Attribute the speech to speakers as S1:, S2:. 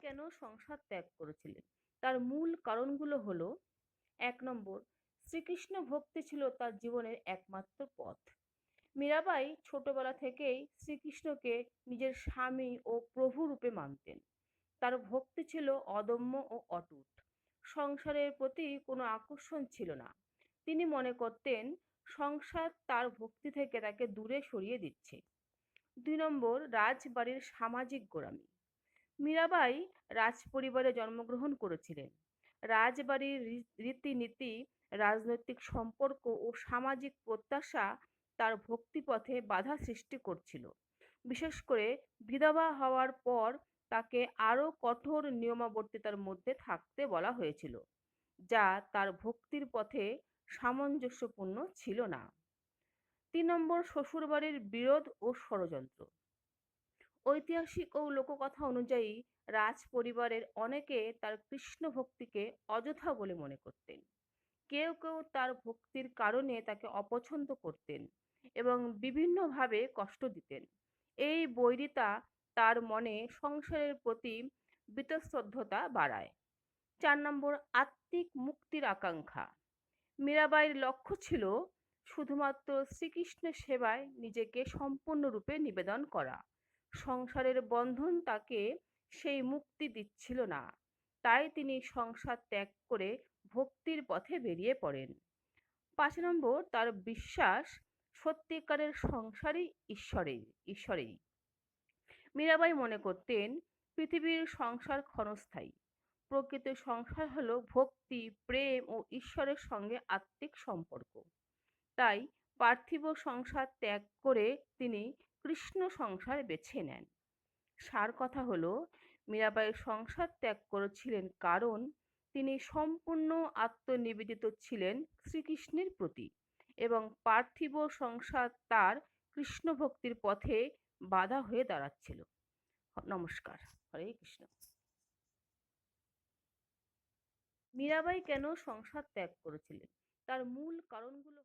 S1: কেন সংসার ত্যাগ করেছিলেন? তার মূল কারণগুলো হলো, এক নম্বর, শ্রীকৃষ্ণ ভক্তি ছিল তার জীবনের একমাত্র পথ। মীরাবাই ছোটবেলা থেকেই শ্রীকৃষ্ণকে নিজের স্বামী ও প্রভু রূপে মানতেন। তার ভক্তি ছিল অদম্য ও অটুট। সংসারের প্রতি কোনো আকর্ষণ ছিল না। তিনি মনে করতেন, সংসার তার ভক্তি থেকে তাকে দূরে সরিয়ে দিচ্ছে। দুই নম্বর, রাজবাড়ির সামাজিক গোড়ামি। মীরাবাই রাজপরিবারে জন্মগ্রহণ করেছিলেন। রাজবাড়ির রীতিনীতি, রাজনৈতিক সম্পর্ক ও সামাজিক প্রত্যাশা তার ভক্তিপথে বাধা সৃষ্টি করছিল। বিশেষ করে বিধবা হওয়ার পর তাকে আরও কঠোর নিয়মাবর্তিতার মধ্যে থাকতে বলা হয়েছিল, যা তার ভক্তির পথে সামঞ্জস্যপূর্ণ ছিল না। তিন নম্বর শ্বশুরবাড়ির বিরোধ ও ষড়যন্ত্র। ঐতিহাসিক ও লোককথা অনুযায়ী রাজ পরিবারের অনেকে তার কৃষ্ণ ভক্তিকে অযথা বলে মনে করতেন। কেউ কেউ তার ভক্তির কারণে তাকে অপছন্দ করতেন এবং বিভিন্নভাবে কষ্ট দিতেন। এই বৈরিতা তার মনে সংসারের প্রতি বীতশ্রদ্ধতা বাড়ায়। চার নম্বর, আত্মিক মুক্তির আকাঙ্ক্ষা। মীরাবাইয়ের লক্ষ্য ছিল শুধুমাত্র শ্রীকৃষ্ণের সেবায় নিজেকে সম্পূর্ণরূপে নিবেদন করা। সংসারের বন্ধন তাকে সেই মুক্তি দিচ্ছিল না। তাই তিনি সংসার ত্যাগ করে ভক্তির পথে বেরিয়ে পড়েন। পাঁচ নম্বর, তার বিশ্বাস সত্যিকারের সংসারই ঈশ্বরের ঈশ্বরেই। মীরাবাই মনে করতেন, পৃথিবীর সংসার ক্ষণস্থায়ী। প্রকৃত সংসার হলো ভক্তি, প্রেম ও ঈশ্বরের সঙ্গে আত্মিক সম্পর্ক। তাই পার্থিব সংসার ত্যাগ করে তিনি কৃষ্ণ সংসার বেছে নেন। সার কথা হলো মীরাবাই সংসার ত্যাগ করেছিলেন কারণ তিনি সম্পূর্ণ আত্মনিবেদিত ছিলেন শ্রীকৃষ্ণের প্রতি এবং পার্থিব সংসার তার কৃষ্ণ ভক্তির পথে বাধা হয়ে দাঁড়াচ্ছিল। নমস্কার, হরে কৃষ্ণ। মীরাবাই কেন সংসার ত্যাগ করেছিলেন? তার মূল কারণগুলো